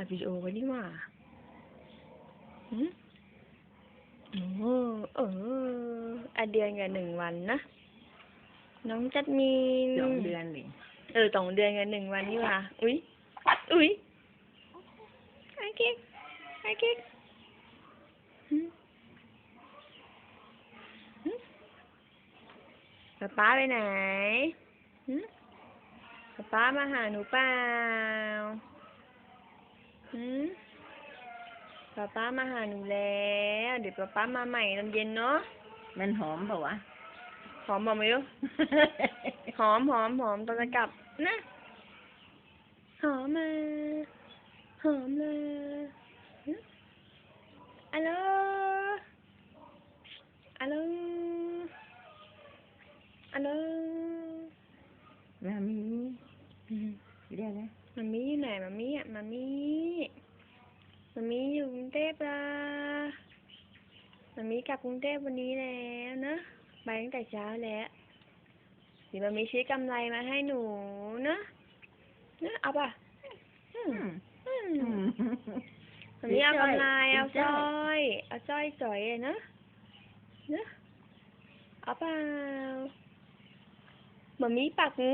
อัดวิดีโอไว้นี่หว่าหืมโอ้โหเอออัดเดือนกับหนึ่งวันนะ น้องจัดมีนสองเดือนหรือเออสองเดือนกับหนึ่งวันนี่หว่าอุ๊ยอุ๊ยไอ้กิ๊กไอ้กิ๊กหืมหืมป๊าป๊าไปไหนหืมป๊าป๊ามาหาหนูเปล่าหืม ป๊าป๊ามาหาหนูแล้ว เดี๋ยวป๊าป๊ามาใหม่ตอนเย็นเนาะ มันหอมเปล่าวะ หอมบอกไหมลูก หอมหอมหอมตอนจะกลับนะ หอมมา หอมเลยหึอัลโหลอัลโหลอัลโหลมามีอืมเรียกนะมามีอยู่ไหนมามีอะมามีมามีอยู่กรุง เทพละมามีกลับกรุงเทพวันนี้แล้วนะไปตั้งแต่เช้าแล้วเดี๋ยวมามีชี้กำไรมาให้หนูนะนะเอาป่ะอืมอืมอืมวันนี้เอากำไรซื้เอาอสสร้ร้ออยยเอาสร้อยสวยอะนะนะเอาเปล่าหมามีปากงู